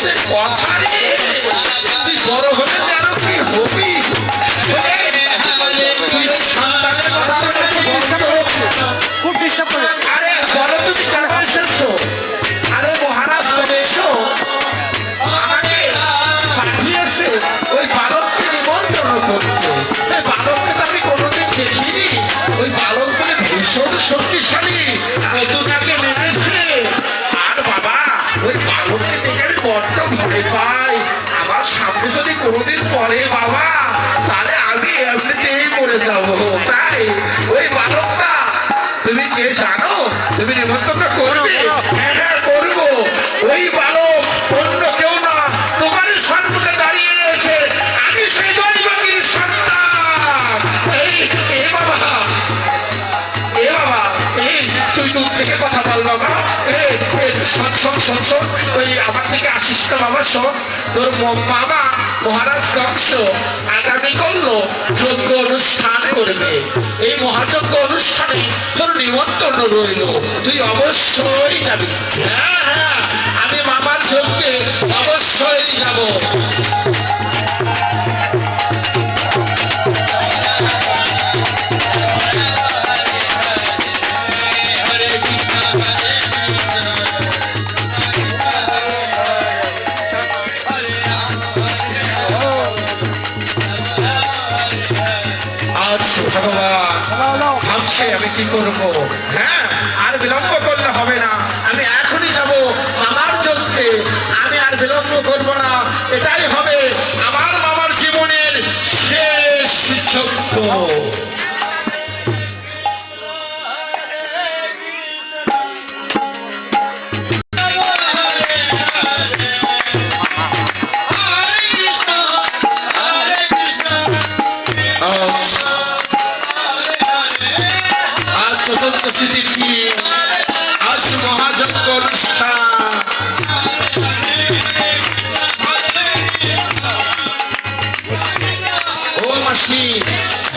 是我擦的 জানো তুমি নিমন্ত্রণ করবে। হ্যাঁ হ্যাঁ করব। ওই বালক অন্য কেউ না তোমার সম্মুখে দাঁড়িয়ে রয়েছে। আমি সেই দৈবকীর সন্তান। এই এ বাবা এ বাবা এই তুই দূর থেকে কথা বল বাবা। এই এই, শোন শোন শোন শোন ওই আমার থেকে আসিস তো বাবা শোন। তোর মামা মহারাজ কংস করবে। এই মহাযজ্ঞ অনুষ্ঠানে তোর নিমন্ত্রণ রইল। তুই অবশ্যই যাবি। হ্যাঁ? ভাবছে আমি কি করব? হ্যাঁ আর বিলম্ব করলে হবে না। আমি এখনই যাব মামার জন্য আমি আর বিলম্ব করব না। এটাই হবে চতুর্থ তিথি আজ মহাযজ্ঞ অনুষ্ঠান। ও মাসি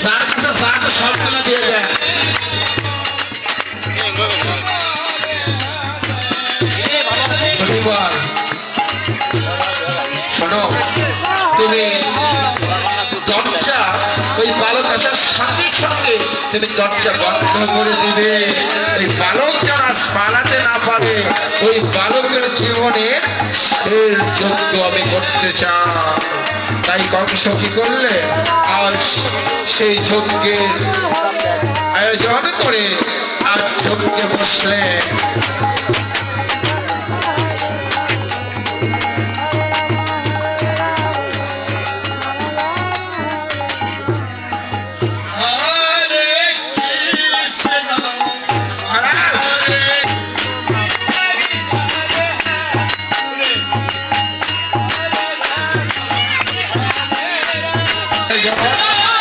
যার কাছে যা আছে সবগুলো দিয়ে দেয় শোনো দরজা ওই বালক আসার সঙ্গে সঙ্গে তুমি দরজা বন্ধ করে দিবে। ওই বালক যেন আজ পালাতে না পারে, ওই বালকের জীবনে শেষ যজ্ঞ আমি করতে চাই। তাই কংস কি করলে? আজ সেই যজ্ঞের আয়োজন করে আজ যজ্ঞে বসলেন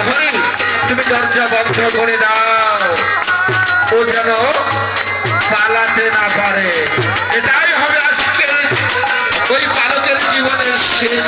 এখন তুমি দরজা বন্ধ করে দাও। ও যেন পালাতে না পারে। এটাই হবে আজকে ওই বালকের জীবনের শেষ